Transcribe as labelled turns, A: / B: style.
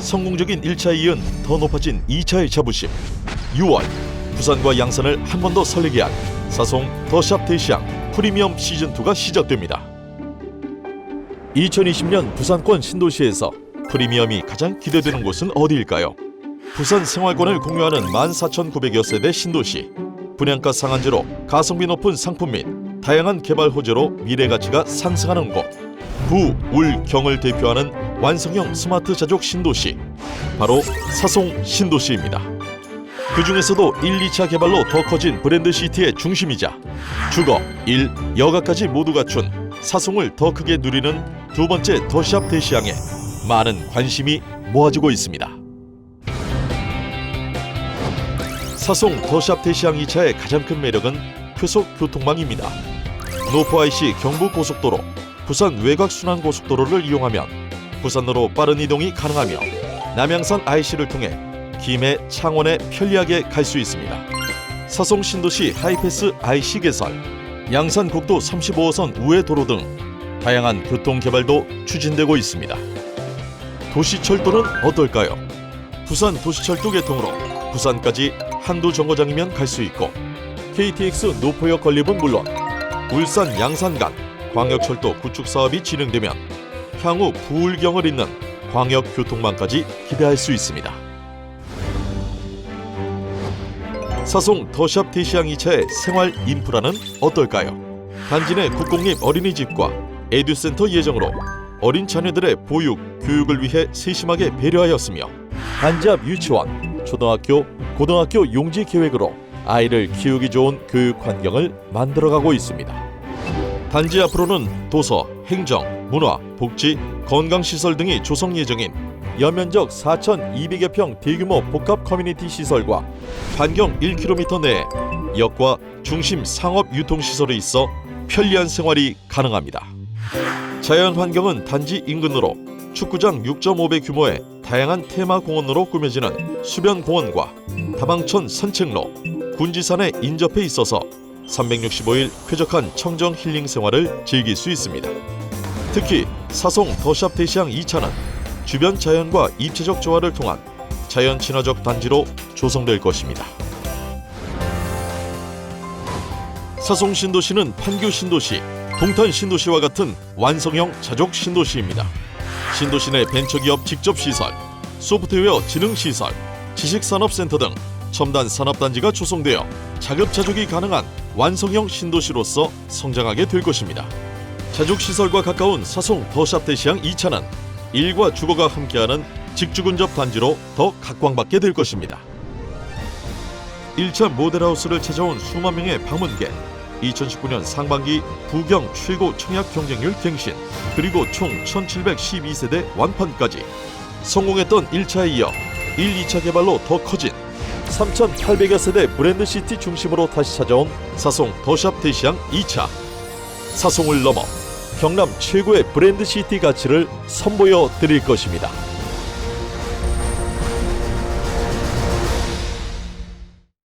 A: 성공적인 1차에 이은 더 높아진 2차의 자부심. 6월 부산과 양산을 한 번 더 설레게 한 사송 더샵 대시양 프리미엄 시즌2가 시작됩니다. 2020년 부산권 신도시에서 프리미엄이 가장 기대되는 곳은 어디일까요? 부산 생활권을 공유하는 14,900여 세대 신도시. 분양가 상한제로 가성비 높은 상품 및 다양한 개발 호재로 미래 가치가 상승하는 곳. 부, 울, 경을 대표하는 완성형 스마트 자족 신도시 바로 사송 신도시입니다. 그 중에서도 1, 2차 개발로 더 커진 브랜드 시티의 중심이자 주거, 일, 여가까지 모두 갖춘 사송을 더 크게 누리는 두 번째 더샵 대시양에 많은 관심이 모아지고 있습니다. 사송 더샵 대시양 2차의 가장 큰 매력은 표속 교통망입니다. 노포 IC 경부 고속도로, 부산 외곽 순환 고속도로를 이용하면 부산으로 빠른 이동이 가능하며 남양산 IC를 통해 김해, 창원에 편리하게 갈 수 있습니다. 사송 신도시 하이패스 IC 개설, 양산 국도 35호선 우회 도로 등 다양한 교통 개발도 추진되고 있습니다. 도시철도는 어떨까요? 부산 도시철도 개통으로 부산까지 한두 정거장이면 갈 수 있고 KTX 노포역 건립은 물론 울산 양산 간 광역철도 구축 사업이 진행되면 향후 부울경을 잇는 광역교통망까지 기대할 수 있습니다. 사송 더샵 대시양 2차의 생활 인프라는 어떨까요? 단지 내 국공립 어린이집과 에듀센터 예정으로 어린 자녀들의 보육, 교육을 위해 세심하게 배려하였으며 앞 유치원, 초등학교, 고등학교 용지 계획으로 아이를 키우기 좋은 교육 환경을 만들어가고 있습니다. 단지 앞으로는 도서, 행정, 문화, 복지, 건강시설 등이 조성 예정인 연면적 4,200여 평 대규모 복합 커뮤니티 시설과 반경 1km 내에 역과 중심 상업 유통시설이 있어 편리한 생활이 가능합니다. 자연 환경은 단지 인근으로 축구장 6.5배 규모의 다양한 테마 공원으로 꾸며지는 수변 공원과 다방천 산책로, 군지산에 인접해 있어서 365일 쾌적한 청정 힐링 생활을 즐길 수 있습니다. 특히 사송 더샵 대시양 2차는 주변 자연과 입체적 조화를 통한 자연 친화적 단지로 조성될 것입니다. 사송 신도시는 판교 신도시, 동탄 신도시와 같은 완성형 자족 신도시입니다. 신도시 내 벤처기업 직접 시설, 소프트웨어 지능 시설, 지식산업센터 등 첨단 산업단지가 조성되어 자급자족이 가능한 완성형 신도시로서 성장하게 될 것입니다. 자족시설과 가까운 사송 더샵 대시양 2차는 일과 주거가 함께하는 직주근접 단지로 더 각광받게 될 것입니다. 1차 모델하우스를 찾아온 수만 명의 방문객 2019년 상반기 부경 최고 청약 경쟁률 갱신 그리고 총 1712세대 완판까지 성공했던 1차에 이어 1, 2차 개발로 더 커진 3,800여 세대 브랜드 시티 중심으로 다시 찾아온 사송 더샵 대시양 2차 사송을 넘어 경남 최고의 브랜드 시티 가치를 선보여 드릴 것입니다.